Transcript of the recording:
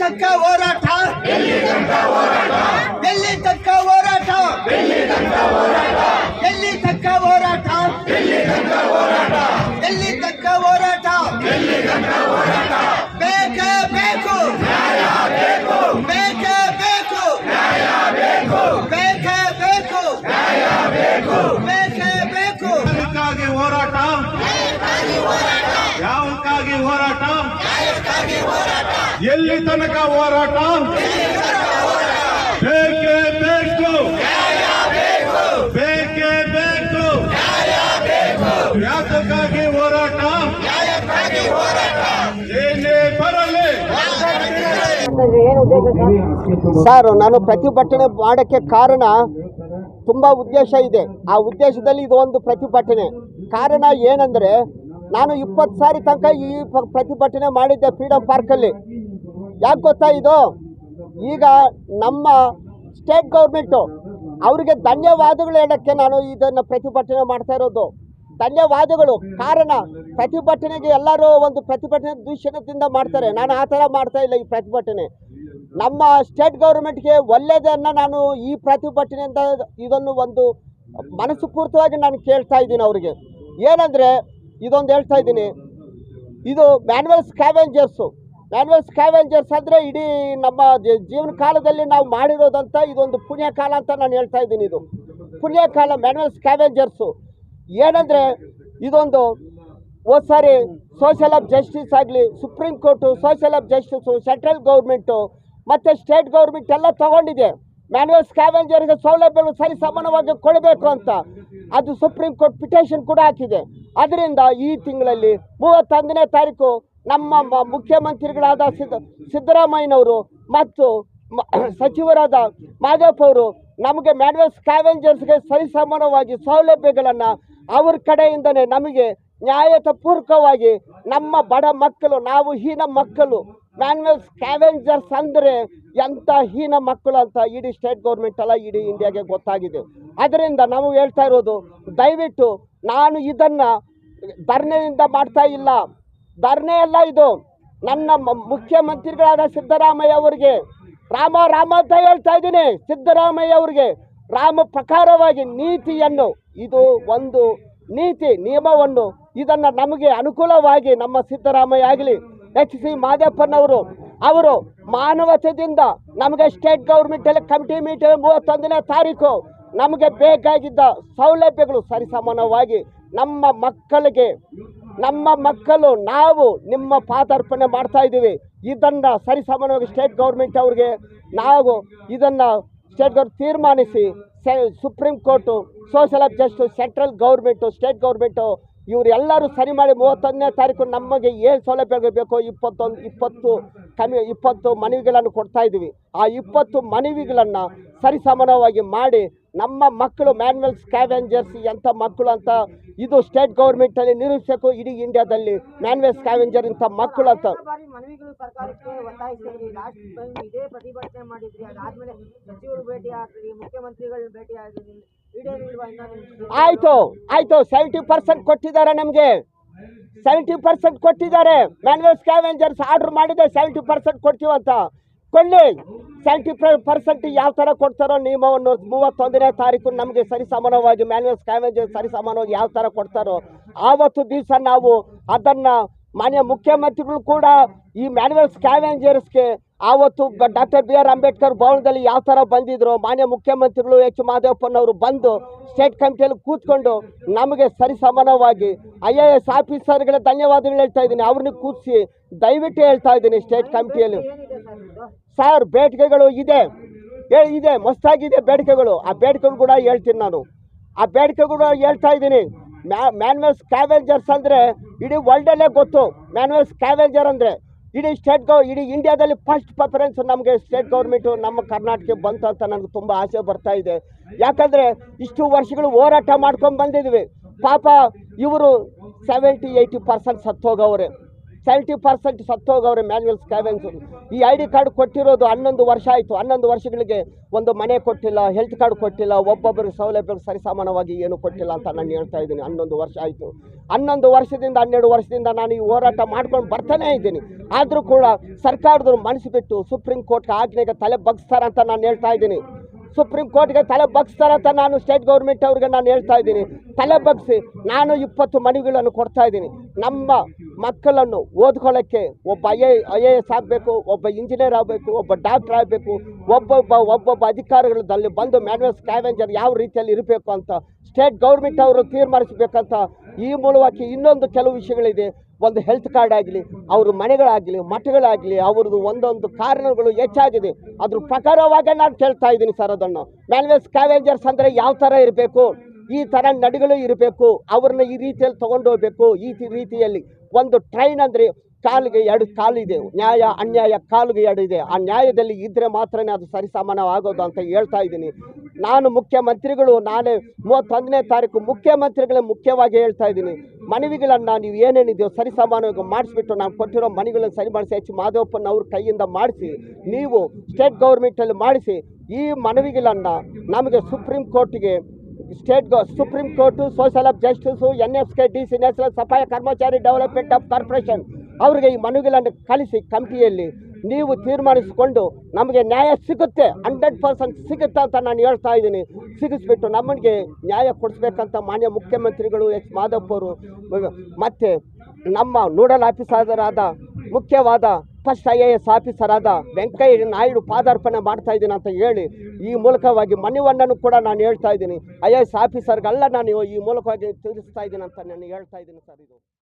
ತನಕ ಹೋರಾಟ. ಎಲ್ಲಿ ತಕ್ಕ ಹೋರಾಟ ಎಲ್ಲಿ ತನಕ ಹೋರಾಟ ಎಲ್ಲಿ ತನಕ ಹೋರಾಟ ಬೇಕೇ ಬೇಕು ಬೇಕೇ ಬೇಕು ಬೇಕೇ ಬೇಕು ಬೇಕೇ ಬೇಕು ಯಾವಕ್ಕಾಗಿ ಹೋರಾಟ ಯಾವಕ್ಕಾಗಿ ಹೋರಾಟ ಎಲ್ಲಿ ತನಕ ಹೋರಾಟ? ಬೇಕೇ ಬೇಕು. ಬೇಕೇ ಬೇಕು. ಯಾತಕ್ಕಾಗಿ ಹೋರಾಟ. ಸರ್ ನಾನು ಪ್ರತಿಭಟನೆ ಮಾಡೋಕ್ಕೆ ಕಾರಣ ತುಂಬ ಉದ್ದೇಶ ಇದೆ. ಆ ಉದ್ದೇಶದಲ್ಲಿ ಇದು ಒಂದು ಪ್ರತಿಭಟನೆ. ಕಾರಣ ಏನಂದರೆ ನಾನು ಇಪ್ಪತ್ತು ಸಾರಿ ತನಕ ಈ ಪ್ರತಿಭಟನೆ ಮಾಡಿದ್ದೆ ಫ್ರೀಡಮ್ ಪಾರ್ಕಲ್ಲಿ ಯಾಕೆ ಗೊತ್ತಾ ಇದು? ಈಗ ನಮ್ಮ ಸ್ಟೇಟ್ ಗೌರ್ಮೆಂಟು ಅವರಿಗೆ ಧನ್ಯವಾದಗಳು ಹೇಳೋಕ್ಕೆ ನಾನು ಇದನ್ನು ಪ್ರತಿಭಟನೆ ಮಾಡ್ತಾ ಇರೋದು. ಧನ್ಯವಾದಗಳು. ಕಾರಣ ಪ್ರತಿಭಟನೆಗೆ ಎಲ್ಲರೂ ಒಂದು ಪ್ರತಿಭಟನೆ ದೂಷಣದಿಂದ ಮಾಡ್ತಾರೆ. ನಾನು ಆ ಥರ ಮಾಡ್ತಾ ಇಲ್ಲ ಈ ಪ್ರತಿಭಟನೆ. ನಮ್ಮ ಸ್ಟೇಟ್ ಗೌರ್ಮೆಂಟ್ಗೆ ಒಳ್ಳೆಯದನ್ನು ನಾನು ಈ ಪ್ರತಿಭಟನೆಯಿಂದ ಇದನ್ನು ಒಂದು ಮನಸ್ಸು ಪೂರ್ತವಾಗಿ ನಾನು ಕೇಳ್ತಾ ಇದ್ದೀನಿ ಅವರಿಗೆ. ಏನಂದರೆ ಇದೊಂದು ಹೇಳ್ತಾ ಇದ್ದೀನಿ. ಇದು ಮ್ಯಾನ್ವಲ್ ಸ್ಕ್ಯಾವೆಂಜರ್ಸು ಮ್ಯಾನ್ವಲ್ ಸ್ಕ್ಯಾವೆಂಜರ್ಸ್ ಅಂದರೆ ಇಡೀ ನಮ್ಮ ಜೀವನ ಕಾಲದಲ್ಲಿ ನಾವು ಮಾಡಿರೋದಂತ ಇದೊಂದು ಪುಣ್ಯ ಕಾಲ ಅಂತ ನಾನು ಹೇಳ್ತಾ ಇದ್ದೀನಿ ಇದು. ಪುಣ್ಯ ಕಾಲ ಮ್ಯಾನ್ವಲ್ ಸ್ಕ್ಯಾವೆಂಜರ್ಸು ಏನಂದರೆ ಇದೊಂದು ಹೋದ ಸಾರಿ ಸೋಷಿಯಲ್ ಆಫ್ ಜಸ್ಟಿಸ್ ಆಗಲಿ supreme court social of justice central government ಮತ್ತು ಸ್ಟೇಟ್ ಗೌರ್ಮೆಂಟ್ ಎಲ್ಲ ತಗೊಂಡಿದೆ. ಮ್ಯಾನ್ಯಲ್ ಸ್ಕ್ಯಾವೆಂಜರ್ಗೆ ಸೌಲಭ್ಯಗಳು ಸರಿ ಸಮಾನವಾಗಿ ಕೊಡಬೇಕು ಅಂತ. ಅದು ಸುಪ್ರೀಂ ಕೋರ್ಟ್ ಪಿಟೇಷನ್ ಕೂಡ ಹಾಕಿದೆ. ಅದರಿಂದ ಈ ತಿಂಗಳಲ್ಲಿ ಮೂವತ್ತೊಂದನೇ ತಾರೀಕು ನಮ್ಮ ಮುಖ್ಯಮಂತ್ರಿಗಳಾದ ಸಿದ್ದ ಸಿದ್ದರಾಮಯ್ಯನವರು ಮತ್ತು ಸಚಿವರಾದ ಮಾಧವ್ ಅವರು ನಮಗೆ ಮ್ಯಾನ್ವೆಲ್ ಸ್ಕ್ಯಾವೆಂಜರ್ಸ್ಗೆ ಸರಿಸಮಾನವಾಗಿ ಸೌಲಭ್ಯಗಳನ್ನು ಅವ್ರ ಕಡೆಯಿಂದನೇ ನಮಗೆ ನ್ಯಾಯತಪೂರ್ವಕವಾಗಿ ನಮ್ಮ ಬಡ ಮಕ್ಕಳು, ನಾವು ಹೀನ ಮಕ್ಕಳು ಮ್ಯಾನ್ಯಲ್ ಸ್ಕ್ಯಾವೆಂಜರ್ಸ್ ಅಂದರೆ ಎಂಥ ಹೀನ ಮಕ್ಕಳು ಅಂತ ಇಡೀ ಸ್ಟೇಟ್ ಗೌರ್ಮೆಂಟ್ ಅಲ್ಲ ಇಡೀ ಇಂಡಿಯಾಗೆ ಗೊತ್ತಾಗಿದೆ. ಅದರಿಂದ ನಾವು ಹೇಳ್ತಾ ಇರೋದು, ದಯವಿಟ್ಟು ನಾನು ಇದನ್ನು ಧರ್ಣೆಯಿಂದ ಮಾಡ್ತಾ ಇಲ್ಲ. ಧರ್ನೆ ಅಲ್ಲ ಇದು. ನನ್ನ ಮುಖ್ಯಮಂತ್ರಿಗಳಾದ ಸಿದ್ದರಾಮಯ್ಯ ಅವರಿಗೆ, ರಾಮ ರಾಮ ಅಂತ ಹೇಳ್ತಾ ಇದ್ದೀನಿ, ಸಿದ್ದರಾಮಯ್ಯ ಅವರಿಗೆ, ರಾಮ ಪ್ರಕಾರವಾಗಿ ನೀತಿಯನ್ನು, ಇದು ಒಂದು ನೀತಿ, ನಿಯಮವನ್ನು ಇದನ್ನು ನಮಗೆ ಅನುಕೂಲವಾಗಿ ನಮ್ಮ ಸಿದ್ದರಾಮಯ್ಯ ಆಗಲಿ ಎಚ್ ಸಿ ಮಾದೇಪ್ಪನವರು ಅವರು ಮಾನವತೆಯಿಂದ ನಮಗೆ ಸ್ಟೇಟ್ ಗೌರ್ಮೆಂಟಲ್ಲಿ ಕಮಿಟಿ ಮೀಟಿಂಗ್ ಮೂವತ್ತೊಂದನೇ ತಾರೀಕು ನಮಗೆ ಬೇಕಾಗಿದ್ದ ಸೌಲಭ್ಯಗಳು ಸರಿಸಮಾನವಾಗಿ ನಮ್ಮ ಮಕ್ಕಳಿಗೆ ನಮ್ಮ ಮಕ್ಕಳು ನಾವು ನಿಮ್ಮ ಪಾದಾರ್ಪಣೆ ಮಾಡ್ತಾ ಇದ್ದೀವಿ ಇದನ್ನು ಸರಿಸಮಾನವಾಗಿ ಸ್ಟೇಟ್ ಗೌರ್ಮೆಂಟ್ ಅವ್ರಿಗೆ ನಾವು ಇದನ್ನು state guar ತೀರ್ಮಾನಿಸಿ supreme court social of justice central government state government ಇವರೆಲ್ಲರೂ ಸರಿ ಮಾಡಿ ಮೂವತ್ತೊಂದನೇ ತಾರೀಕು ನಮಗೆ ಏನು ಸೌಲಭ್ಯಗಳು ಬೇಕೋ, ಇಪ್ಪತ್ತೊಂದು, ಇಪ್ಪತ್ತು ಕಮ್ಮಿ, ಇಪ್ಪತ್ತು ಮನವಿಗಳನ್ನು ಕೊಡ್ತಾ ಇದ್ದೀವಿ. ಆ ಇಪ್ಪತ್ತು ಮನವಿಗಳನ್ನು ಸರಿಸಮಾನವಾಗಿ ಮಾಡಿ ನಮ್ಮ ಮಕ್ಕಳು ಮ್ಯಾನ್ಯಲ್ ಸ್ಕ್ಯಾವೆಂಜರ್ಸ್ ಎಂಥ ಮಕ್ಕಳು ಅಂತ ಇದು ಸ್ಟೇಟ್ ಗೌರ್ಮೆಂಟಲ್ಲಿ ನಿರೂಪಿಸಬೇಕು ಇಡೀ ಇಂಡಿಯಾದಲ್ಲಿ ಮ್ಯಾನ್ಯಲ್ ಸ್ಕ್ಯಾವೆಂಜರ್ ಇಂಥ ಮಕ್ಕಳು ಅಂತ. ಆಯ್ತು ಆಯ್ತು ಸೆವೆಂಟಿ ಪರ್ಸೆಂಟ್ ಕೊಟ್ಟಿದ್ದಾರೆ ನಮಗೆ. ಸೆವೆಂಟಿ ಪರ್ಸೆಂಟ್ ಕೊಟ್ಟಿದ್ದಾರೆ. ಮ್ಯಾನ್ಯಲ್ ಸ್ಕ್ಯಾವೆಂಜರ್ಸ್ ಆರ್ಡರ್ ಮಾಡಿದೆ ಸೆವೆಂಟಿ ಪರ್ಸೆಂಟ್ ಕೊಡ್ತೀವಂತ ಕೊಳ್ಳಿ. ಸೆವೆಂಟಿ ಪರ್ಸೆಂಟ್ ಯಾವ ಥರ ಕೊಡ್ತಾರೋ ನಿಯಮವನ್ನು ಮೂವತ್ತೊಂದನೇ ತಾರೀಕು ನಮಗೆ ಸರಿಸಮಾನವಾಗಿ ಮ್ಯಾನ್ಯಲ್ ಸ್ಕ್ಯಾವೆಂಜರ್ ಸರಿಸಮಾನವಾಗಿ ಯಾವ ಥರ ಕೊಡ್ತಾರೋ ಆವತ್ತು ದಿವಸ ನಾವು ಅದನ್ನು ಮಾನ್ಯ ಮುಖ್ಯಮಂತ್ರಿಗಳು ಕೂಡ ಈ ಮ್ಯಾನ್ಯಲ್ ಸ್ಕ್ಯಾವೆಂಜರ್ಸ್ಗೆ ಆವತ್ತು ಡಾಕ್ಟರ್ ಬಿ ಆರ್ ಅಂಬೇಡ್ಕರ್ ಭವನದಲ್ಲಿ ಯಾವ ಥರ ಬಂದಿದ್ರು, ಮಾನ್ಯ ಮುಖ್ಯಮಂತ್ರಿಗಳು ಎಚ್ ಮಾದೇವಪ್ಪನವರು ಬಂದು ಸ್ಟೇಟ್ ಕಮಿಟಿಯಲ್ಲಿ ಕೂತ್ಕೊಂಡು ನಮಗೆ ಸರಿಸಮಾನವಾಗಿ ಐ ಎ ಎಸ್ ಆಫೀಸರ್ಗಳ ಧನ್ಯವಾದಗಳು ಹೇಳ್ತಾ ಇದ್ದೀನಿ. ಅವ್ರನ್ನ ಕೂರಿಸಿ ದಯವಿಟ್ಟು ಹೇಳ್ತಾ ಇದ್ದೀನಿ ಸ್ಟೇಟ್ ಕಮಿಟಿಯಲ್ಲಿ ಇದು ಬೇಡಿಕೆಗಳು ಇದೆ. ಇದೆ, ಮಸ್ತಾಗಿದೆ ಬೇಡಿಕೆಗಳು. ಆ ಬೇಡಿಕೆಗಳು ಕೂಡ ಹೇಳ್ತೀನಿ ನಾನು. ಆ ಬೇಡಿಕೆಗಳು ಹೇಳ್ತಾ ಇದ್ದೀನಿ. ಮ್ಯಾ ಮ್ಯಾನ್ಯಲ್ ಸ್ಕ್ಯಾವೆಂಜರ್ಸ್ ಅಂದರೆ ಇಡೀ ವರ್ಲ್ಡಲ್ಲೇ ಗೊತ್ತು. ಮ್ಯಾನ್ವೇಲ್ ಸ್ಕ್ಯಾವೆಂಜರ್ ಅಂದರೆ ಇಡೀ ಸ್ಟೇಟ್ ಗೌ, ಇಡೀ ಇಂಡಿಯಾದಲ್ಲಿ ಫಸ್ಟ್ ಪ್ರಿಫರೆನ್ಸ್ ನಮಗೆ ಸ್ಟೇಟ್ ಗೌರ್ಮೆಂಟು ನಮ್ಮ ಕರ್ನಾಟಕಕ್ಕೆ ಬಂತು ಅಂತ ನನಗೆ ತುಂಬ ಆಸೆ ಬರ್ತಾ ಇದೆ. ಯಾಕಂದರೆ ಇಷ್ಟು ವರ್ಷಗಳು ಹೋರಾಟ ಮಾಡ್ಕೊಂಡು ಬಂದಿದ್ವಿ. ಪಾಪ ಇವರು ಸೆವೆಂಟಿ ಏಯ್ಟಿ ಪರ್ಸೆಂಟ್ ಸತ್ತೋಗವ್ರೆ. ಸೆವೆಂಟಿ ಪರ್ಸೆಂಟ್ ಸತ್ತೋಗವ್ರೆ ಮ್ಯಾನ್ಯಲ್ ಸ್ಕ್ಯಾವೆನ್ಸ್ ಈ ಐ ಡಿ ಕಾರ್ಡ್ ಕೊಟ್ಟಿರೋದು ಹನ್ನೊಂದು ವರ್ಷ ಆಯಿತು. ಹನ್ನೊಂದು ವರ್ಷಗಳಿಗೆ ಒಂದು ಮನೆ ಕೊಟ್ಟಿಲ್ಲ ಹೆಲ್ತ್ ಕಾರ್ಡ್ ಕೊಟ್ಟಿಲ್ಲ, ಒಬ್ಬೊಬ್ಬರಿಗೆ ಸೌಲಭ್ಯಗಳು ಸರಿಸಮಾನವಾಗಿ ಏನು ಕೊಟ್ಟಿಲ್ಲ ಅಂತ ನಾನು ಹೇಳ್ತಾ ಇದ್ದೀನಿ. ಹನ್ನೊಂದು ವರ್ಷ ಆಯಿತು. ಹನ್ನೊಂದು ವರ್ಷದಿಂದ, ಹನ್ನೆರಡು ವರ್ಷದಿಂದ ನಾನು ಈ ಹೋರಾಟ ಮಾಡ್ಕೊಂಡು ಬರ್ತಾನೇ ಇದ್ದೀನಿ. ಆದರೂ ಕೂಡ ಸರ್ಕಾರದವ್ರು ಮನಸ್ಸು ಬಿಟ್ಟು ಸುಪ್ರೀಂ ಕೋರ್ಟ್ ಆಜ್ಞೆಗೆ ತಲೆ ಬಗ್ಸ್ತಾರಂತ ನಾನು ಹೇಳ್ತಾ ಇದ್ದೀನಿ. ಸುಪ್ರೀಂ ಕೋರ್ಟ್ಗೆ ತಲೆ ಬಗ್ಸ್ತಾರಂತ ನಾನು ಸ್ಟೇಟ್ ಗೌರ್ಮೆಂಟ್ ಅವ್ರಿಗೆ ನಾನು ಹೇಳ್ತಾ ಇದ್ದೀನಿ. ತಲೆ ಬಗ್ಸಿ, ನಾನು ಇಪ್ಪತ್ತು ಮನವಿಗಳನ್ನು ಕೊಡ್ತಾ ಇದ್ದೀನಿ. ನಮ್ಮ ಮಕ್ಕಳನ್ನು ಓದ್ಕೊಳ್ಳೋಕ್ಕೆ ಒಬ್ಬ I A I A S ಆಗಬೇಕು, ಒಬ್ಬ ಇಂಜಿನಿಯರ್ ಆಗಬೇಕು, ಒಬ್ಬ ಡಾಕ್ಟರ್ ಆಗಬೇಕು, ಒಬ್ಬೊಬ್ಬ ಒಬ್ಬೊಬ್ಬ ಅಧಿಕಾರಿಗಳಲ್ಲಿ ಬಂದು ಮ್ಯಾನ್ಯಲ್ ಸ್ಕ್ಯಾವೆಂಜರ್ ಯಾವ ರೀತಿಯಲ್ಲಿ ಇರಬೇಕು ಅಂತ ಸ್ಟೇಟ್ ಗೌರ್ಮೆಂಟ್ ಅವರು ತೀರ್ಮಾನಿಸಬೇಕಂತ ಈ ಮೂಲವಾಗಿ ಇನ್ನೊಂದು ಕೆಲವು ವಿಷಯಗಳಿದೆ. ಒಂದು ಹೆಲ್ತ್ ಕಾರ್ಡ್ ಆಗಲಿ, ಅವ್ರ ಮನೆಗಳಾಗಲಿ, ಮಠಗಳಾಗಲಿ, ಅವ್ರದ್ದು ಒಂದೊಂದು ಕಾರಣಗಳು ಹೆಚ್ಚಾಗಿದೆ. ಅದ್ರ ಪ್ರಕಾರವಾಗಿ ನಾನು ಕೇಳ್ತಾ ಇದ್ದೀನಿ ಸರ್ ಅದನ್ನು. ಮ್ಯಾನ್ಯಲ್ ಕ್ಯಾವೆಂಜರ್ಸ್ ಅಂದರೆ ಯಾವ ಥರ ಇರಬೇಕು? ಈ ಥರ ನಡುಗಳು ಇರಬೇಕು. ಅವ್ರನ್ನ ಈ ರೀತಿಯಲ್ಲಿ ತೊಗೊಂಡು ಹೋಗ್ಬೇಕು. ಈ ರೀತಿಯಲ್ಲಿ ಒಂದು ಟ್ರೈನ್ ಅಂದರೆ ಕಾಲಿಗೆ ಎರಡು ಕಾಲಿದೆ. ನ್ಯಾಯ, ಅನ್ಯಾಯ ಕಾಲಿಗೆ ಎರಡು ಇದೆ. ಆ ನ್ಯಾಯದಲ್ಲಿ ಇದ್ದರೆ ಮಾತ್ರನೇ ಅದು ಸರಿಸಮಾನವಾಗೋದು ಅಂತ ಹೇಳ್ತಾ ಇದ್ದೀನಿ. ನಾನು ಮುಖ್ಯಮಂತ್ರಿಗಳು, ನಾನೇ ಮೂವತ್ತೊಂದನೇ ತಾರೀಕು ಮುಖ್ಯಮಂತ್ರಿಗಳೇ ಮುಖ್ಯವಾಗಿ ಹೇಳ್ತಾ ಇದ್ದೀನಿ. ಮನವಿಗಳನ್ನು ನೀವು ಏನೇನಿದೆಯೋ ಸರಿಸಮಾನವಾಗಿ ಮಾಡಿಸ್ಬಿಟ್ಟು ನಾನು ಕೊಟ್ಟಿರೋ ಮನೆಗಳನ್ನು ಸರಿ ಮಾಡಿಸಿ, ಎಚ್. ಮಾಧವಪ್ಪನ ಅವ್ರ ಕೈಯಿಂದ ಮಾಡಿಸಿ, ನೀವು ಸ್ಟೇಟ್ ಗೌರ್ಮೆಂಟಲ್ಲಿ ಮಾಡಿಸಿ, ಈ ಮನವಿಗಳನ್ನು ನಮಗೆ ಸುಪ್ರೀಂ ಕೋರ್ಟಿಗೆ, state gov, supreme court, social of justice, N. F. K, D. C national Safai Karmachari development of corporation ಅವರಿಗೆ ಈ ಮನವಿಗಳನ್ನು ಕಳಿಸಿ ಕಮಿಟಿಯಲ್ಲಿ ನೀವು ತೀರ್ಮಾನಿಸಿಕೊಂಡು ನಮಗೆ ನ್ಯಾಯ ಸಿಗುತ್ತೆ, ಹಂಡ್ರೆಡ್ ಪರ್ಸೆಂಟ್ ಸಿಗುತ್ತೆ ಅಂತ ನಾನು ಹೇಳ್ತಾ ಇದ್ದೀನಿ. ಸಿಗಿಸ್ಬಿಟ್ಟು ನಮಗೆ ನ್ಯಾಯ ಕೊಡಿಸ್ಬೇಕಂತ ಮಾನ್ಯ ಮುಖ್ಯಮಂತ್ರಿಗಳು ಎಚ್ ಮಾಧಪ್ಪ ಅವರು, ಮತ್ತು ನಮ್ಮ ನೋಡಲ್ ಆಫೀಸರಾದ ಮುಖ್ಯವಾದ first I A S officer ಆದ ವೆಂಕಯ್ಯ ನಾಯ್ಡು ಪಾದಾರ್ಪಣೆ ಮಾಡ್ತಾ ಇದ್ದೀನಿ ಅಂತ ಹೇಳಿ ಈ ಮೂಲಕವಾಗಿ ಮನವಿಯನ್ನು ಕೂಡ ನಾನು ಹೇಳ್ತಾ ಇದ್ದೀನಿ. ಐ ಎ ಎಸ್ ಆಫೀಸರ್ಗೆಲ್ಲ ನಾನು ಈ ಮೂಲಕವಾಗಿ ತಿಳಿಸ್ತಾ ಇದ್ದೀನಿ ಅಂತ ನಾನು ಹೇಳ್ತಾ ಇದ್ದೀನಿ ಸರ್ ಇದು.